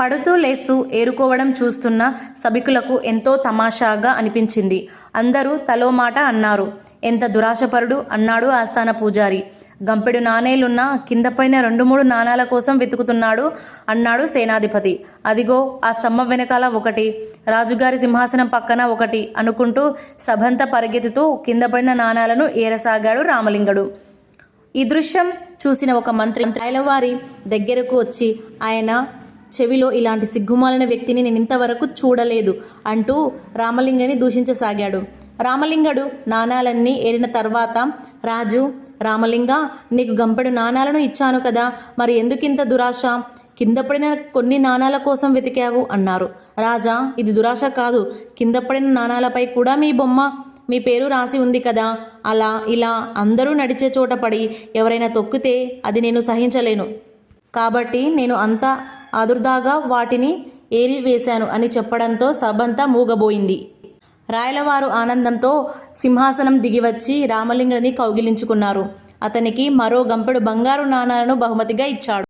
పడుతూ లేస్తూ ఏరుకోవడం చూస్తున్న సభికులకు ఎంతో తమాషాగా అనిపించింది. అందరూ తలో మాట అన్నారు. ఎంత దురాశపరుడు అన్నాడు ఆస్థాన పూజారి. గంపెడు నాణేలున్న కింద పైన రెండు మూడు నాణాల కోసం వెతుకుతున్నాడు అన్నాడు సేనాధిపతి. అదిగో ఆ స్తంభం వెనకాల ఒకటి రాజుగారి సింహాసనం పక్కన ఒకటి అనుకుంటూ సభంత పరిగెత్తుతూ కింద పడిన నాణాలను ఏరసాగాడు రామలింగడు. ఈ దృశ్యం చూసిన ఒక మంత్రి రాయలవారి దగ్గరకు వచ్చి ఆయన చెవిలో ఇలాంటి సిగ్గుమాలిన వ్యక్తిని నేను ఇంతవరకు చూడలేదు అంటూ రామలింగని దూషించసాగాడు. రామలింగడు నాణాలన్నీ ఏరిన తర్వాత రాజు రామలింగ నీకు గంపెడు నాణాలను ఇచ్చాను కదా మరి ఎందుకింత దురాశ? కింద పడిన కొన్ని నాణాల కోసం వెతికావు అన్నారు. రాజా ఇది దురాశ కాదు. కింద పడిన నాణాలపై కూడా మీ బొమ్మ మీ పేరు రాసి ఉంది కదా. అలా ఇలా అందరూ నడిచే చోట పడి ఎవరైనా తొక్కితే అది నేను సహించలేను. కాబట్టి నేను అంతా అదుర్దాగా వాటిని ఏరివేశాను అని చెప్పడంతో సభంతా మూగబోయింది. రాయలవారు ఆనందంతో సింహాసనం దిగివచ్చి రామలింగుని కౌగిలించుకున్నారు. అతనికి మరో గంపెడు బంగారు నాణాలను బహుమతిగా ఇచ్చాడు.